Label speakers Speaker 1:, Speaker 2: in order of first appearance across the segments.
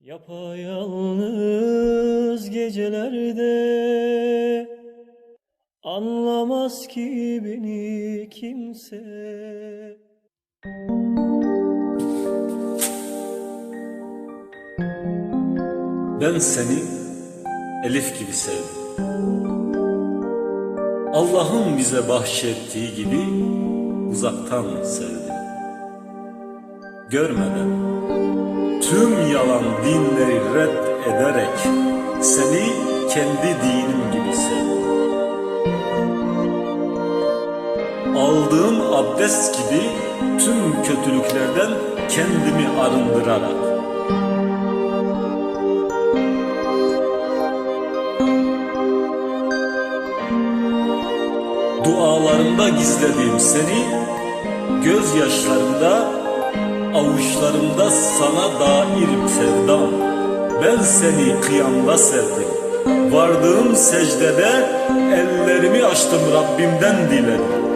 Speaker 1: Yapayalnız gecelerde Anlamaz ki beni kimse
Speaker 2: Ben seni Elif gibi sevdim. Allah'ın bize bahşettiği gibi uzaktan sevdim. Görmeden tüm yalan dinleri red ederek seni kendi dinim gibi sevdim. Aldığım abdest gibi tüm kötülüklerden kendimi arındırarak Dualarımda gizlediğim seni Gözyaşlarımda Avuçlarımda sana dair sevdam. Ben seni kıyamda sevdim. Vardığım secdede Ellerimi açtım Rabbimden diledim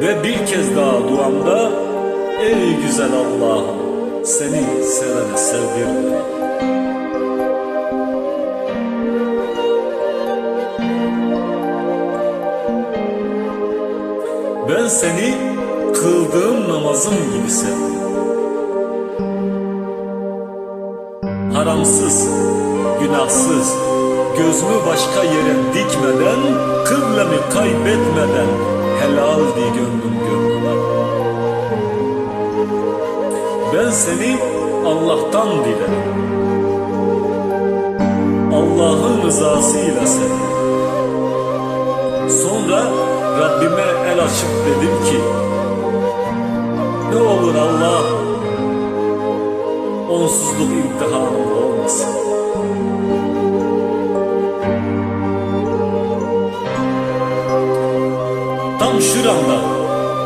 Speaker 2: Ve bir kez daha duamda Ey güzel Allah'ım seni sevene sevdir Ben seni kıldığım namazım gibi sevdim. Haramsız, günahsız, gözümü başka yere dikmeden, kıblemi kaybetmeden helal diye gönlüm gönlüme. Ben seni Allah'tan dilerim. Allah'ın rızasıyla sevdim. Sonra Rabbime el açıp dedim ki Ne olur Allah Onsuzluk imtihanım olmasın Tam şuramda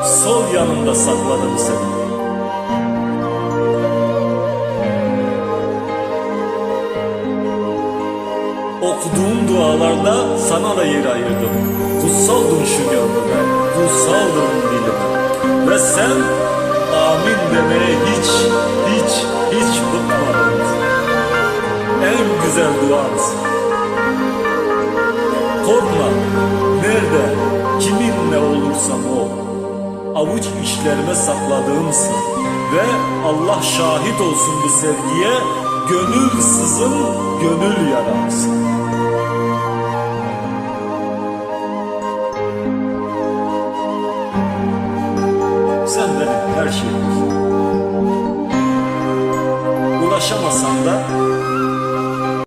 Speaker 2: Sol yanımda sakladım seni Okuduğum dualarda sana da yer ayırdım. Kutsaldın şu gönlüme, kutsaldın dilime. Ve sen amin demeye hiç, hiç, hiç bıkmadın. En güzel duamsın. Korkma, nerede, kiminle olursam ol. Avuç işlerime sakladığımsın. Ve Allah şahit olsun bu sevgiye, gönül sızım, gönül yaramsın. Şeyimsin. Ulaşamasam da